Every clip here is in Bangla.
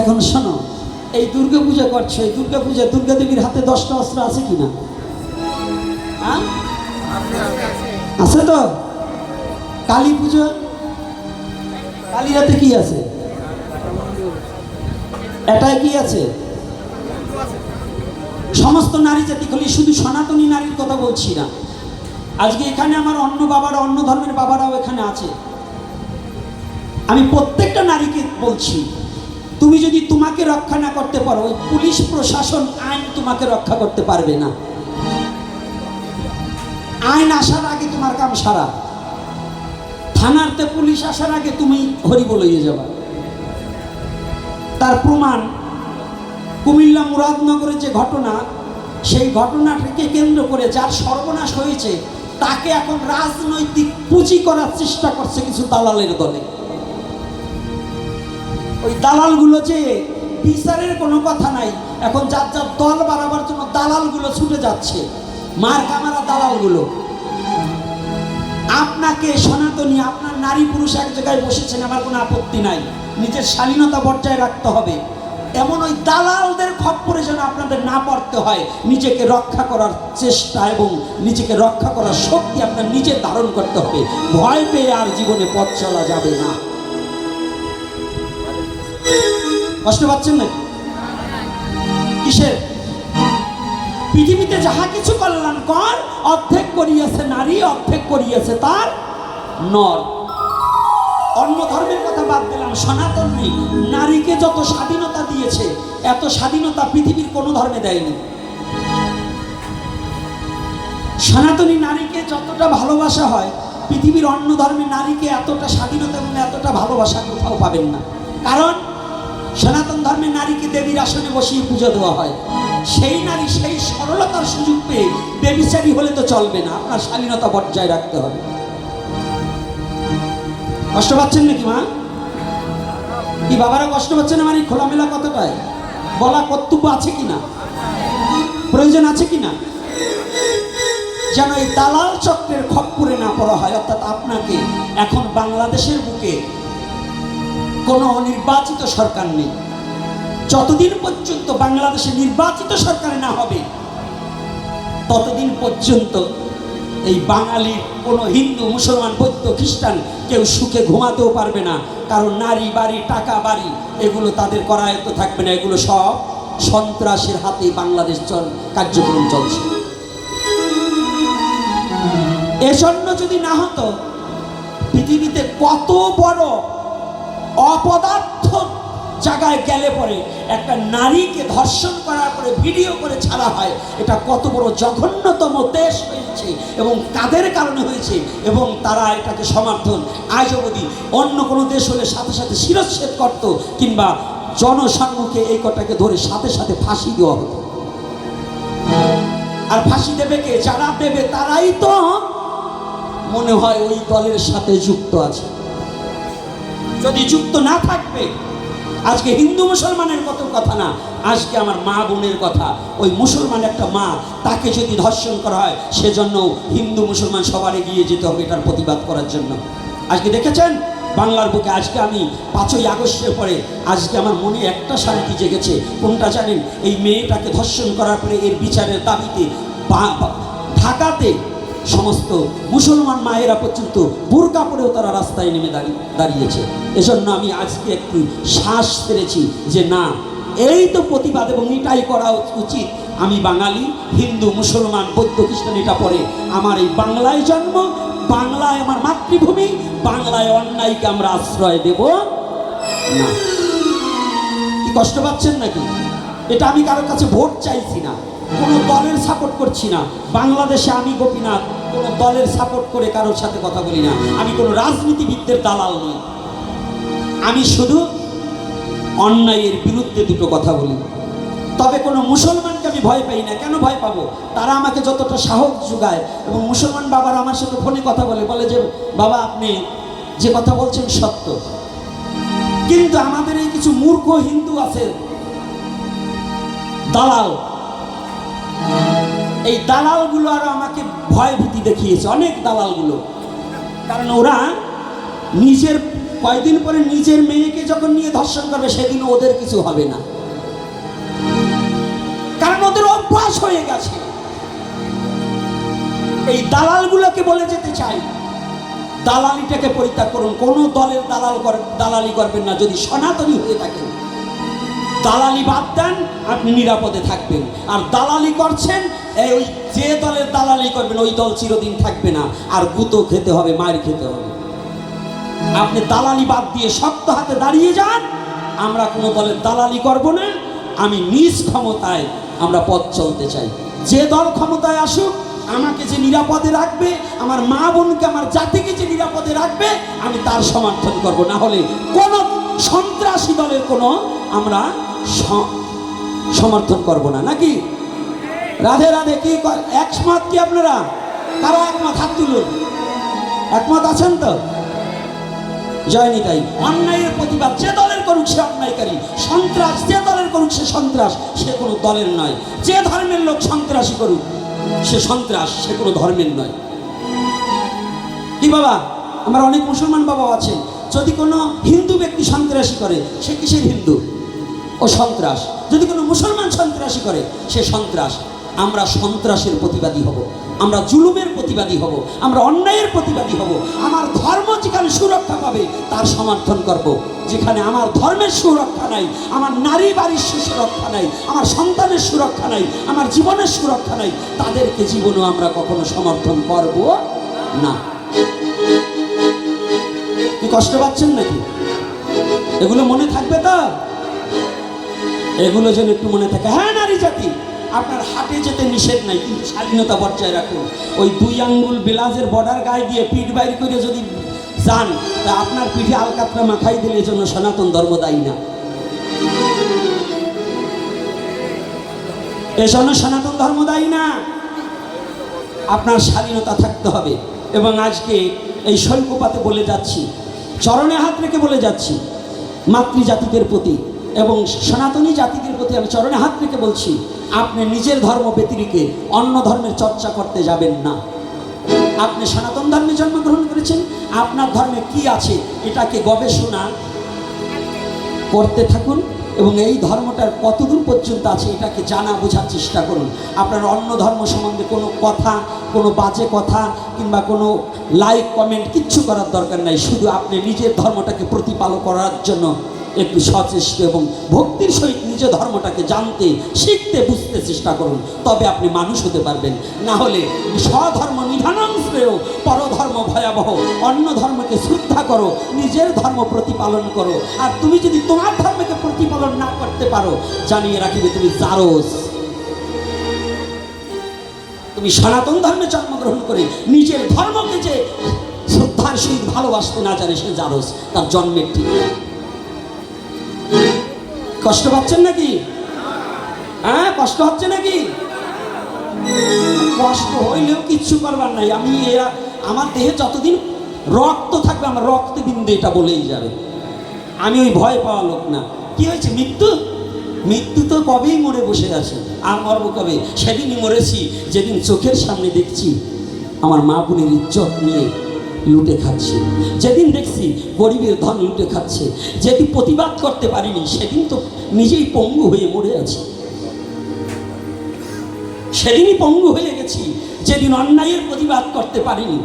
এখন শোনো, এই দুর্গা পূজা করছ, এই দুর্গা পূজা দুর্গা দেবীর হাতে দশটা অস্ত্র আছে কিনা হ্যাঁ? আছে তো? কালী পুজো? কালীর হাতে কি আছে? এটাই কি আছে? সমস্ত নারী জাতি খালি শুধু সনাতনী নারীর কথা বলছি না। আজকে এখানে আমার অন্য বাবারা, অন্য ধর্মের বাবারাও এখানে আছে। আমি প্রত্যেকটা নারীকে বলছি তুমি যদি তোমাকে রক্ষা না করতে পারো ওই পুলিশ প্রশাসন আইন তোমাকে রক্ষা করতে পারবে না। আইন আসার আগে তোমার কাম সারা। থানারতে পুলিশ আসার আগে তুমি হরিবল হয়ে যাবা। তার প্রমাণ, কুমিল্লা মুরাদনগরের যে ঘটনা, সেই ঘটনাটাকে কেন্দ্র করে যার সর্বনাশ হয়েছে, তাকে এখন রাজনৈতিক পুঁজি করার চেষ্টা করছে কিছু দালালের দলে। ওই দালালগুলো যে বিচারের কোনো কথা নাই, এখন যার যার দল বাড়াবার জন্য দালালগুলো ছুটে যাচ্ছে, মার কামারা দালালগুলো। আপনাকে সনাতনী, আপনার নারী পুরুষ এক জায়গায় বসেছেন, আমার কোনো আপত্তি নাই। নিজের শালীনতা বজায় রাখতে হবে। এমন ওই দালালদের খপ্পরে যেন আপনাদের না পড়তে হয়, নিজেকে রক্ষা করার চেষ্টা এবং নিজেকে রক্ষা করার শক্তি আপনার নিজে ধারণ করতে হবে। ভয় পেয়ে আর জীবনে পথ চলা যাবে না। কষ্ট পাচ্ছেন না কিসের? পৃথিবীতে যাহা কিছু কল্যাণ কর অর্ধেক করিয়াছে নারী, অর্ধেক করিয়াছে তার নর। অন্য ধর্মের কথা বাদ দিলাম, সনাতন নেই। নারীকে যত স্বাধীনতা দিয়েছে, এত স্বাধীনতা পৃথিবীর কোনো ধর্মে দেয়নি। সনাতনী নারীকে যতটা ভালোবাসা হয়, পৃথিবীর অন্য ধর্মের নারীকে এতটা স্বাধীনতা এবং এতটা ভালোবাসা কোথাও পাবেন না। কারণ সনাতন ধর্মের নারীকে দেবীর আসনে বসিয়ে পুজো দেওয়া হয়। সেই নারী সেই সরলতার সুযোগ পেয়ে বেবিচারী হলে তো চলবে না, আপনার শালীনতা বজায় রাখতে হবে। কষ্ট পাচ্ছেন নাকি মা? কি বাবারা কষ্ট পাচ্ছেন আমার এই খোলামেলা কতটায় বলা কর্তব্য আছে কিনা প্রয়োজন আছে কিনা যেন এই দালাল চক্রের খপ্পরে না পড়া হয়, অর্থাৎ আপনাকে এখন বাংলাদেশের বুকে কোনো নির্বাচিত সরকার নেই। যতদিন পর্যন্ত বাংলাদেশে নির্বাচিত সরকার না হবে, ততদিন পর্যন্ত এই বাঙালির কোনো হিন্দু, মুসলমান, বৌদ্ধ, খ্রিস্টান কেউ সুখে ঘুমাতেও পারবে না। কারণ নারী বাড়ি, টাকা বাড়ি, এগুলো তাদের করায়ত্ত থাকবে না। এগুলো সব সন্ত্রাসের হাতে বাংলাদেশ চল, কার্যক্রম চলছে। এজন্য যদি না হতো, পৃথিবীতে কত বড় অপদার্থ জায়গায় গেলে পরে একটা নারীকে ধর্ষণ করার পরে ভিডিও করে ছাড়া হয়। এটা কত বড় জঘন্যতম দেশ হয়েছে এবং কাদের কারণে হয়েছে এবং তারা এটাকে সমর্থন। আজ অবধি অন্য কোনো দেশ হলে সাথে সাথে শিরচ্ছেদ করত কিংবা জনসম্মুখে এই কটাকে ধরে সাথে সাথে ফাঁসি দেওয়া হতো। আর ফাঁসি দেবে কে? যারা দেবে তারাই তো মনে হয় ওই দলের সাথে যুক্ত আছে। যদি যুক্ত না থাকবে, আজকে হিন্দু মুসলমানের কত কথা না, আজকে আমার মা বোনের কথা, ওই মুসলমান একটা মা, তাকে যদি ধর্ষণ করা হয় সেজন্য হিন্দু মুসলমান সবার এগিয়ে যেতে হবে এটার প্রতিবাদ করার জন্য। আজকে দেখেছেন? বাংলার বুকে আজকে আমি পাঁচই আগস্টের পরে, আজকে আমার মনে একটা শান্তি জেগেছে। কোনটা জানেন? এই মেয়েটাকে ধর্ষণ করার পরে এর বিচারের দাবিতে ঢাকাতে সমস্ত মুসলমান মায়েরা পর্যন্ত বোরকা পরেও তারা রাস্তায় নেমে দাঁড়িয়ে দাঁড়িয়েছে। এজন্য আমি আজকে একটি শ্বাস ছেড়েছি যে না, এই তো প্রতিবাদ এবং এটাই করা উচিত। আমি বাঙালি, হিন্দু, মুসলমান, বৌদ্ধ, খ্রিস্টান, এটা পরে। আমার এই বাংলায় জন্ম, বাংলায় আমার মাতৃভূমি, বাংলায় অন্যায়কে আমরা আশ্রয় দেব না। কি কষ্ট পাচ্ছেন নাকি? এটা আমি কারোর কাছে ভোট চাইছি না। কোনো দলের সাপোর্ট করছি না। বাংলাদেশে আমি গোপীনাথ, কোনো দলের সাপোর্ট করে কারোর সাথে কথা বলি না। আমি কোনো রাজনীতিবিদদের দালাল নই। আমি শুধু অন্যায়ের বিরুদ্ধে দুটো কথা বলি। তবে কোনো মুসলমানকে আমি ভয় পাই না। কেন ভয় পাবো? তারা আমাকে যতটা সাহস যোগায় এবং মুসলমান বাবারা আমার সাথে ফোনে কথা বলে বলে যে, বাবা, আপনি যে কথা বলছেন সত্য। কিন্তু আমাদের এই কিছু মূর্খ হিন্দু আছে, দালাল এই দালালগুলো আরও আমাকে ভয় ভীতি দেখিয়েছে, অনেক দালালগুলো। কারণ ওরা নিজের, কয়দিন পরে নিজের মেয়েকে যখন নিয়ে ধর্ষণ করবে, সেদিন ওদের কিছু হবে না। কারণ ওদের অভ্যাস হয়ে গেছে। এই দালালগুলোকে বলে যেতে চাই, দালালিটাকে পরিত্যাগ করুন। কোনো দলের দালাল দালালি করবেন না। যদি সনাতনী হয়ে থাকেন দালালি বাদ দেন, আপনি নিরাপদে থাকবেন। আর দালালি করছেন, এই ওই যে দলের দালালি করবেন, ওই দল চিরদিন থাকবে না। আর গুতো খেতে হবে মায়ের খেতে হবে। আপনি দালালি বাদ দিয়ে শক্ত হাতে দাঁড়িয়ে যান, আমরা কোনো দলের দালালি করব না। আমি নিজ ক্ষমতায় আমরা পথ চলতে চাই। যে দল ক্ষমতায় আসুক, আমাকে যে নিরাপদে রাখবে, আমার মা বোনকে, আমার জাতিকে যে নিরাপদে রাখবে, আমি তার সমর্থন করব। না হলে কোন সন্ত্রাসী দলের কোনো আমরা সমর্থন করব না, নাকি? রাধে রাধে, কি একমত কি আপনারা? কারা একমত? হাত তুলুন। একমত আছেন তো? জয়নি তাই। অন্যায়ের প্রতিবাদ যে দলের করুক সে অন্যায়কারী। সন্ত্রাস, যে দলের করুক সে সন্ত্রাস, সে কোনো দলের নয়। যে ধর্মের লোক সন্ত্রাসী করুক, সে সন্ত্রাস, সে কোনো ধর্মের নয়। কি বাবা? আমার অনেক মুসলমান বাবা আছেন। যদি কোনো হিন্দু ব্যক্তি সন্ত্রাসী করে, সে কিসের হিন্দু? ও সন্ত্রাস। যদি কোনো মুসলমান সন্ত্রাসী করে, সে সন্ত্রাস। আমরা সন্ত্রাসের প্রতিবাদী হব। আমরা জুলুমের প্রতিবাদী হব। আমরা অন্যায়ের প্রতিবাদী হব। আমার ধর্ম যেখানে সুরক্ষা পাবে, তার সমর্থন করব। যেখানে আমার ধর্মের সুরক্ষা নাই, আমার নারী বাড়ির সুরক্ষা নাই, আমার সন্তানের সুরক্ষা নাই, আমার জীবনের সুরক্ষা নাই, তাদেরকে জীবনও আমরা কখনো সমর্থন করব না। কষ্ট পাচ্ছেন নাকি? এগুলো মনে থাকবে তো? এগুলো যেন একটু মনে থাকে হ্যাঁ নারী জাতি, আপনার হাটে যেতে নিষেধ নাই, কিন্তু স্বাধীনতা বজায় রাখুন। ওই দুই আঙ্গুল বেলাজের বর্ডার গায়ে দিয়ে পিঠ বাইর করে যদি যান, তা আপনার পিঠে আলকাতরা মাখাই দিলে জন্য সনাতন ধর্ম দায়ী না। এজন্য সনাতন ধর্ম দায়ী না। আপনার স্বাধীনতা থাকতে হবে। এবং আজকে এই শৈল্যপাতে বলে যাচ্ছি, চরণে হাত রেখে বলে যাচ্ছি, মাতৃজাতিদের প্রতি। এবং সনাতনী জাতিদের প্রতি আমি চরণে হাত রেখে বলছি, আপনি নিজের ধর্ম ব্যতিরিকে অন্য ধর্মের চর্চা করতে যাবেন না। আপনি সনাতন ধর্মে জন্মগ্রহণ করেছেন, আপনার ধর্মে কি আছে এটাকে গবেষণা করতে থাকুন এবং এই ধর্মটার কতদূর পর্যন্ত আছে এটাকে জানা বোঝার চেষ্টা করুন। আপনার অন্য ধর্ম সম্বন্ধে কোনো কথা, কোনো বাজে কথা কিংবা কোনো লাইক কমেন্ট কিচ্ছু করার দরকার নাই, শুধু আপনি নিজের ধর্মটাকে প্রতিপালন করার জন্য একটু সচেষ্ট এবং ভক্তির সহিত নিজের ধর্মটাকে জানতে, শিখতে, বুঝতে চেষ্টা করুন। তবে আপনি মানুষ হতে পারবেন। না হলে স্বধর্ম নিধানং শ্রেয়, পরধর্ম ভয়াবহ। অন্য ধর্মকে শ্রদ্ধা করো, নিজের ধর্ম প্রতিপালন করো। আর তুমি যদি তোমার ধর্মকে প্রতিপালন না করতে পারো, জানিয়ে রাখিবে তুমি জারস। তুমি সনাতন ধর্মে জন্মগ্রহণ করে নিজের ধর্মকে যে শ্রদ্ধার সহিত ভালোবাসতে না জানে সে জারস, তার জন্মের ঠিক। কষ্ট পাচ্ছেন নাকি? হ্যাঁ কষ্ট হচ্ছে নাকি? কষ্ট হইলেও কিচ্ছু করবার নাই। আমি এরা, আমার দেহে যতদিন রক্ত থাকবে, আমার রক্ত বিন্দু এটা বলেই যাবে। আমি ওই ভয় পাওয়া লোক না। কি হয়েছে? মৃত্যু? মৃত্যু তো কবেই মরে বসে আছে। আর মরব কবে? সেদিনই মরেছি, যেদিন চোখের সামনে দেখছি আমার মা বোনের ইজ্জত নিয়ে লুটে খাচ্ছে। যেদিন দেখছি গরিবের ধন লুটে খাচ্ছে, যেদিন প্রতিবাদ করতে পারিনি, সেদিন তো নিজেই পঙ্গু হয়ে মরে আছি। সেদিনই পঙ্গু হয়ে গেছি, যেদিন অন্যায়ের প্রতিবাদ করতে পারিনি,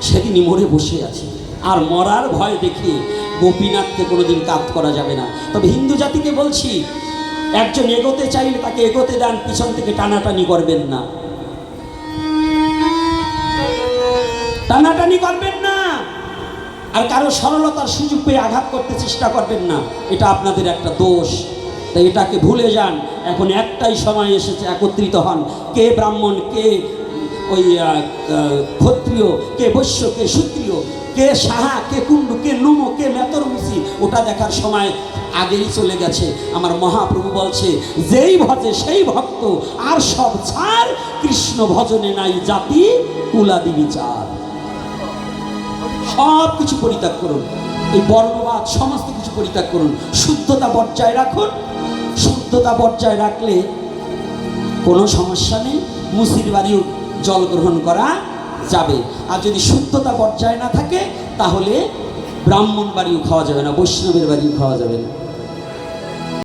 সেদিনই মরে বসে আছি। আর মরার ভয় দেখিয়ে গোপীনাথকে কোনোদিন কাত করা যাবে না। তবে হিন্দু জাতিকে বলছি, একজন এগোতে চাইলে তাকে এগোতে দেন, পিছন থেকে টানাটানি করবেন না। টানাটানি করবেন না। আর কারও সরলতার সুযোগ পেয়ে আঘাত করতে চেষ্টা করবেন না। এটা আপনাদের একটা দোষ। তাই এটাকে ভুলে যান। এখন একটাই সময় এসেছে, একত্রিত হন। কে ব্রাহ্মণ, কে ওই ক্ষত্রিয়, কে বৈশ্য, কে সূত্রীয়, কে সাহা, কে কুণ্ডু, কে নুমো, কে মেতর মুসি ওটা দেখার সময় আগেই চলে গেছে। আমার মহাপ্রভু বলছে, যেই ভজে সেই ভক্ত, আর সব ছাড় কৃষ্ণ ভজনে নাই, জাতি কুলাদি বিচার সব কিছু পরিত্যাগ করুন। এই বর্ণবাদ সমস্ত কিছু পরিত্যাগ করুন। শুদ্ধতা বজায় রাখুন। শুদ্ধতা বজায় রাখলে কোনো সমস্যা নেই। মুসির বাড়িও জল গ্রহণ করা যাবে। আর যদি শুদ্ধতা বজায় না থাকে, তাহলে ব্রাহ্মণ বাড়িও খাওয়া যাবে না, বৈষ্ণবের বাড়িও খাওয়া যাবে না।